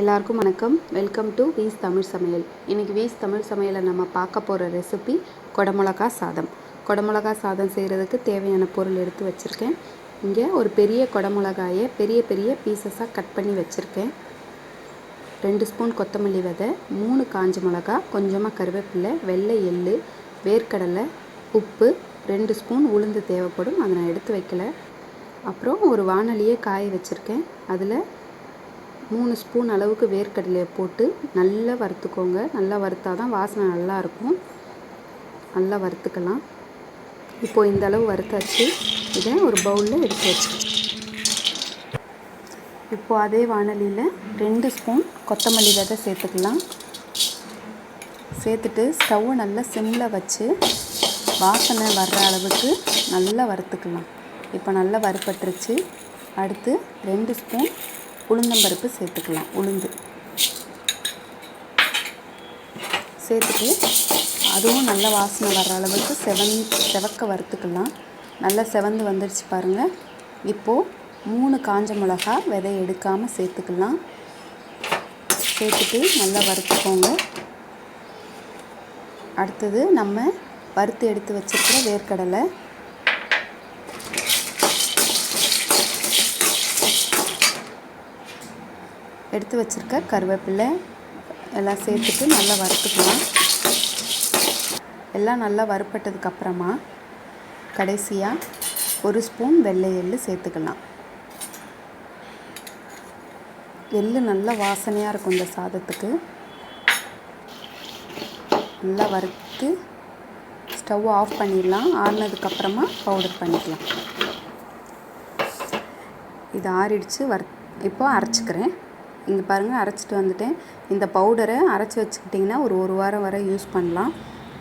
எல்லாருக்கும் வணக்கம். Welcome to views Tamil சமையல் இன்றைக்கி வீஸ் தமிழ் சமையலை நம்ம பார்க்க போகிற ரெசிபி கொடமிளகா சாதம். கொடமிளகா சாதம் செய்கிறதுக்கு தேவையான பொருள் எடுத்து வச்சுருக்கேன். இங்கே ஒரு பெரிய கொடமிளகாயை பெரிய பெரிய பீசஸாக கட் பண்ணி வச்சுருக்கேன். ரெண்டு ஸ்பூன் கொத்தமல்லி விதை மூணு காஞ்ச மிளகா கொஞ்சமாக கருவேப்பிலை வெள்ளை எள்ளு வேர்க்கடலை உப்பு ரெண்டு ஸ்பூன் உளுந்து தேவைப்படும் அதை நான் எடுத்து வைக்கல. அப்புறம் ஒரு வானலியே காய வச்சுருக்கேன். அதில் மூணு ஸ்பூன் அளவுக்கு வேர்க்கடலையை போட்டு நல்லா வறுத்துக்கோங்க. நல்லா வறுத்தா தான் வாசனை நல்லாயிருக்கும். நல்லா வறுத்துக்கலாம். இப்போது இந்த அளவு வறுத்தாச்சு. இதை ஒரு பவுலில் எடுத்து வச்சு இப்போது அதே வானலியில் ரெண்டு ஸ்பூன் கொத்தமல்லி விதை சேர்த்துக்கலாம். சேர்த்துட்டு ஸ்டவ்வை நல்லா சிம்மில் வச்சு வாசனை வர்ற அளவுக்கு நல்லா வறுத்துக்கலாம். இப்போ நல்லா வறுப்பட்டுருச்சு அடுத்து ரெண்டு ஸ்பூன் உளுந்தம்பருப்பு சேர்த்துக்கலாம் உளுந்து. சேர்த்துட்டு அதுவும் நல்ல வாசனை வர்ற அளவுக்கு செவன் செவக்க வறுத்துக்கலாம். நல்லா செவந்து வந்துடுச்சு பாருங்கள் இப்போது மூணு காஞ்ச மிளகா விதை எடுக்காமல் சேர்த்துக்கலாம். சேர்த்துட்டு நல்லா வறுத்துக்கோங்க. அடுத்தது நம்ம வறுத்து எடுத்து வச்சுருக்கிற வேர்க்கடலை. எடுத்து வச்சுருக்க கருவேப்பிலை எல்லாம் சேர்த்துட்டு நல்லா வறுத்துக்கலாம் எல்லாம் நல்லா வறுப்பட்டதுக்கப்புறமா கடைசியாக ஒரு ஸ்பூன் வெள்ளை எள்ளு சேர்த்துக்கலாம். எள்ளு நல்லா வாசனையாக இருக்கும் இந்த சாதத்துக்கு. நல்லா வறுத்து ஸ்டவ் ஆஃப் பண்ணிடலாம். ஆறுனதுக்கப்புறமா பவுடர் பண்ணிக்கலாம். இது ஆறிடுச்சு. வறு இப்போ அரைச்சிக்கிறேன். இங்கே பாருங்கள் அரைச்சிட்டு வந்துட்டேன். இந்த பவுடரை அரைச்சி வச்சுக்கிட்டிங்கன்னா ஒரு ஒரு வாரம் வரை யூஸ் பண்ணலாம்.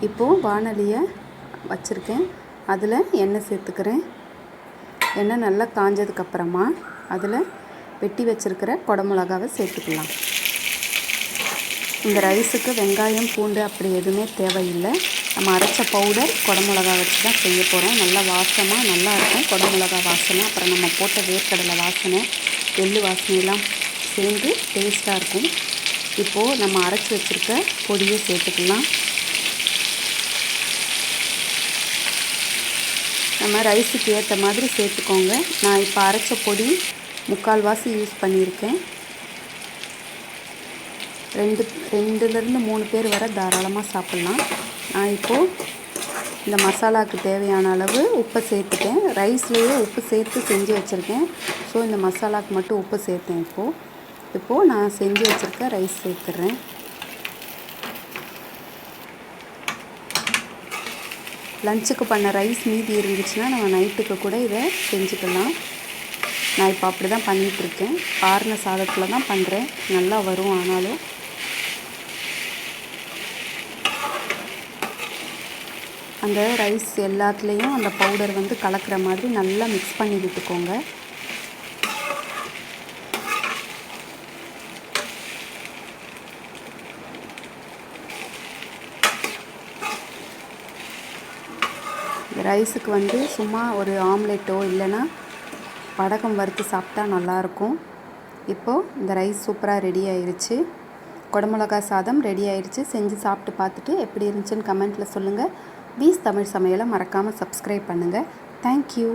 இப்போது வானலியை வச்சுருக்கேன். அதில் எண்ணெய் சேர்த்துக்கிறேன். எண்ணெய் நல்லா காஞ்சதுக்கப்புறமா அதில் வெட்டி வச்சுருக்கிற குடமிளகாவை சேர்த்துக்கலாம். இந்த ரைஸுக்கு வெங்காயம் பூண்டு அப்படி எதுவுமே தேவையில்லை. நம்ம அரைச்ச பவுடர் குடமிளகா வச்சு தான் செய்ய போகிறோம் நல்லா வாசமாக நல்லா இருக்கும். குடமிளகா வாசனை அப்புறம் நம்ம போட்ட வேர்க்கடலை வாசனை எள்ளு வாசனையெல்லாம் சேர்ந்து டேஸ்ட்டாக இருக்கும். இப்போது நம்ம அரைச்சி வச்சுருக்க பொடியை சேர்த்துக்கலாம். நம்ம ரைஸுக்கு ஏற்ற மாதிரி சேர்த்துக்கோங்க. நான் இப்போ அரைச்ச பொடி முக்கால்வாசி யூஸ் பண்ணியிருக்கேன். ரெண்டு ரெண்டுலேருந்து மூணு பேர் வர தாராளமாக சாப்பிட்லாம். நான் இப்போது இந்த மசாலாவுக்கு தேவையான அளவு உப்பை சேர்த்துட்டேன். ரைஸ்லேயே உப்பு சேர்த்து செஞ்சு வச்சுருக்கேன். ஸோ இந்த மசாலாவுக்கு மட்டும் உப்பு சேர்த்தேன் இப்போது இப்போது நான் செஞ்சு வச்சுருக்க ரைஸ் சேர்த்துறேன். லஞ்சுக்கு பண்ண ரைஸ் மீதி இருந்துச்சுன்னா நம்ம நைட்டுக்கு கூட இதை செஞ்சுக்கலாம். நான் இப்போ அப்படி தான் பண்ணிகிட்ருக்கேன் ஆறுன சாதத்தில் தான் பண்ணுறேன் நல்லா வரும் ஆனாலும். அந்த ரைஸ் எல்லாத்துலேயும் அந்த பவுடர் வந்து கலக்கிற மாதிரி நல்லா மிக்ஸ் பண்ணி விட்டுக்கோங்க. ரைஸுக்கு வந்து சும்மா ஒரு ஆம்லெட்டோ இல்லைன்னா வடகம் வறுத்து சாப்பிட்டா நல்லாயிருக்கும். இப்போது இந்த ரைஸ் சூப்பராக ரெடி ஆயிடுச்சு குடமிளகா சாதம் ரெடி ஆயிடுச்சு செஞ்சு சாப்பிட்டு பார்த்துட்டு எப்படி இருந்துச்சுன்னு கமெண்ட்டில் சொல்லுங்கள் பீஸ் தமிழ் சமையலை மறக்காமல் சப்ஸ்கிரைப் பண்ணுங்கள் தேங்க்யூ